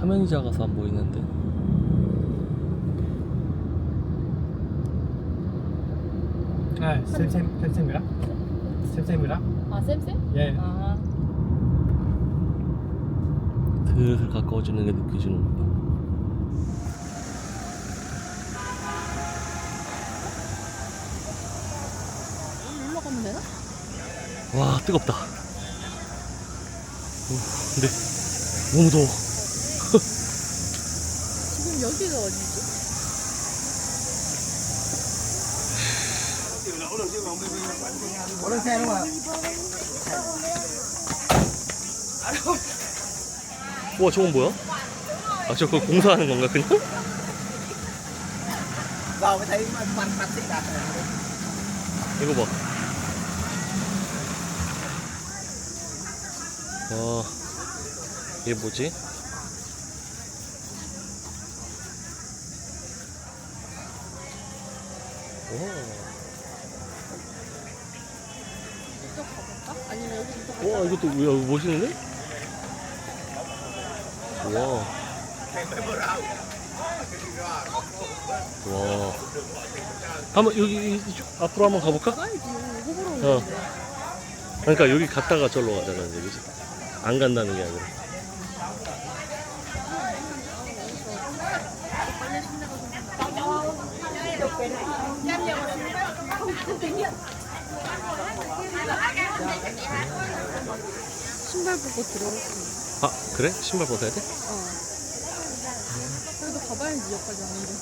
화면이 작아서 안 보이는데. 아, 쌤쌤 쌤쌤이라? 쌤쌤이라? 아 쌤쌤? 예. 아 슬슬 가까워지는 게. 여기로 가면 되나? 와 뜨겁다. 어, 근데 너무 더워. 지금 여기가 어디지? 오른 xe đúng không ạ? 와 저건 뭐야? 아 저거 공사하는 건가 그냥? 이거 봐. 와 이게 뭐지? 이쪽 가볼까? 아니면 여기 이쪽 와 갈까? 이것도 야 멋있는데? 와. 와. 한번 여기 앞으로 한번 가볼까? 어. 그러니까 여기 갔다가 절로 가자는 얘기지. 안 간다는 게 아니라. 신 발 보고 들어갔어 아 그래? 신발 벗어야 돼? 어 그래도 가봐야지 여기까지 왔는데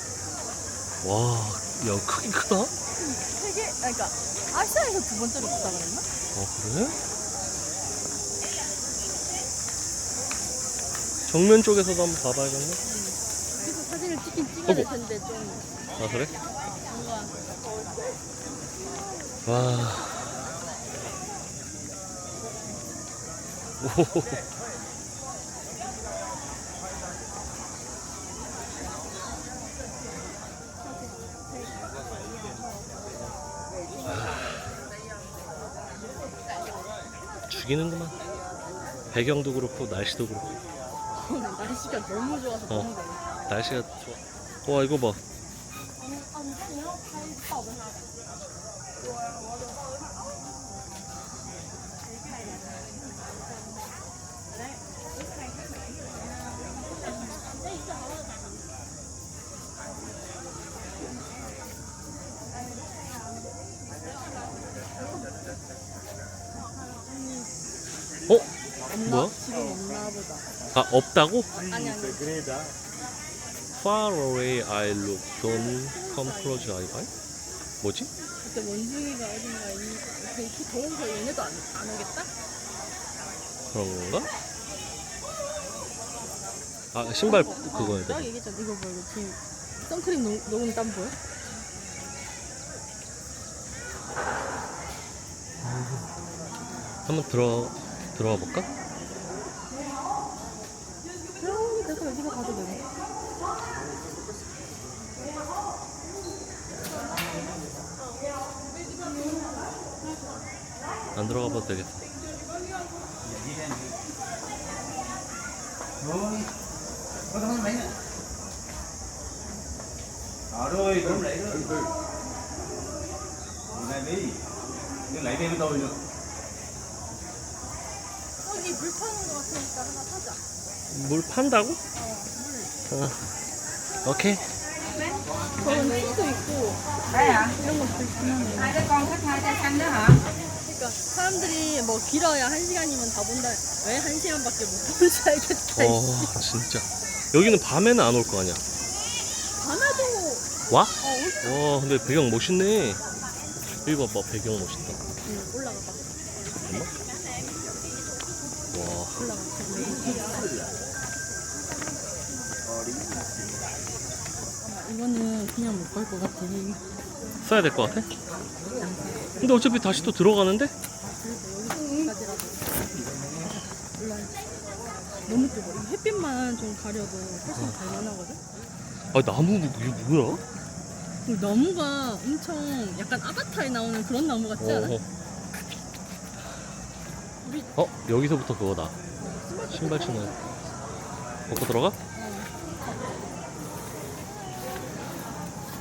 와, 야 크긴 크다. 세계 아니 그러니까 아시아에서 두 번째로 갔다 그랬나? 어 그래? 정면 쪽에서도 한번 봐봐야겠네. 그래서 사진을 찍긴 찍어야 될. 텐데 좀 아 그래? 뭔가 와. 오. 아. 죽이는구만. 배경도 그렇고 날씨도 그렇고. 오늘 날씨가 너무 좋아서 어. 너무 좋아 날씨가 좋아. 와 이거 봐. 어? 뭐야? 지금 없나 보다 아 없다고? 아니 아니 Far away I look, don't come close I buy? 뭐지? 그때 원숭이가 어딘가 이 이렇게 더워서 얘네도 안, 안 오겠다? 그런 건가? 아 신발 그거야 딱 돼. 얘기했잖아 이거 뭐 이거 지금 선크림 녹, 녹은 땀 보여? 한번 들어 들어가 볼까? 내가 여기가 가도 되네 안 들어가 봐도 되겠다. Rồi. Có thằng mấy nữa. Ờ rồi, cũng lấy rồi. Từ này đi. Nhưng lấy thêm với tôi nữa. 여기 물 파는 거 같으니까 하나 사자 물 판다고? 어. 오케이. 저런 티도 있고? 이런 것도 hả? 그러니까 사람들이 뭐 길어야 한 시간이면 다 본다 왜 한 시간밖에 못 보는지 알겠다 어 진짜. 여기는 밤에는 안 올 거 아니야. 밤에도 와? 어 올- 와 근데 배경 멋있네. 여기 봐봐 배경 멋있다. 응, 올라가 봐 잠깐만. 와. 올라가 잠깐만, 이거는 그냥 못 갈 것 같아 써야 될 것 같아? 근데 어차피 다시 또 들어가는데? 올라가 너무 좁아 이 햇빛만 좀 가려도 훨씬 갈만하거든 아 나무 이게 뭐야? 그리고 나무가 엄청 약간 아바타에 나오는 그런 나무 같지 않아? 어. 우리 어 여기서부터 그거다. 신발 신어. 벗고 들어가?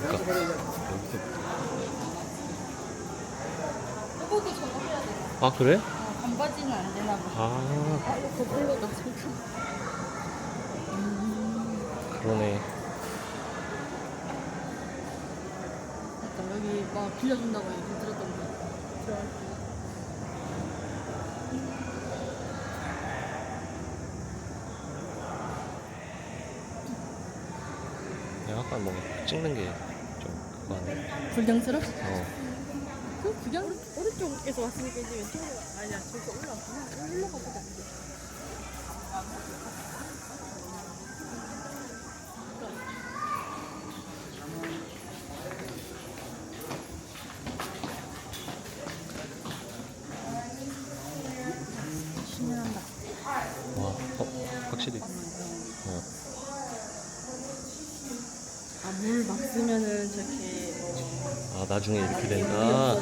그러니까 여기서 뚜벅이 저거 해야 돼. 아 그래? 어, 반바지는 안 되나 봐. 아 아, 이거 거꾸로다 잠깐. 그러네 약간 여기 막 빌려준다고 얘기 들었던 거. 들어갈게요. 내가 아까 뭔가 찍는 게 불경스럽? 어그 불경 오른쪽에서 왔으니까 이제 왼쪽으로 가- 아니야 저기 올라왔구나. 올라가 보자. 신난다. 와, 어, 확실히 어, 아, 물 막 쓰면은 저렇게 뭐 아 나중에 이렇게 된다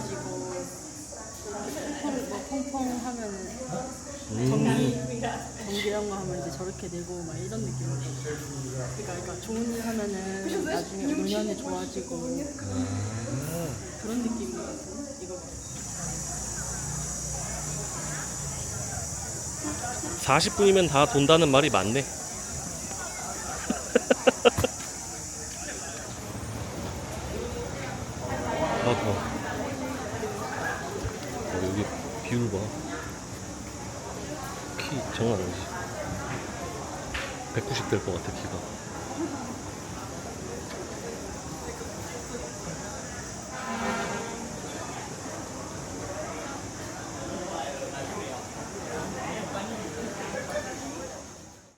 펑, 뭐 펑펑 하면은 음, 전기 전기 이런 거 하면 이제 저렇게 되고 막 이런 느낌으로. 그러니까, 그러니까 좋은 일 하면은 나중에 노년에 좋아지고 그런 느낌이거든 이거 40분이면 다 돈다는 말이 맞네 아 더워 어, 여기 뷰를 봐키 장난 아니지. 190 될 것 같아 키가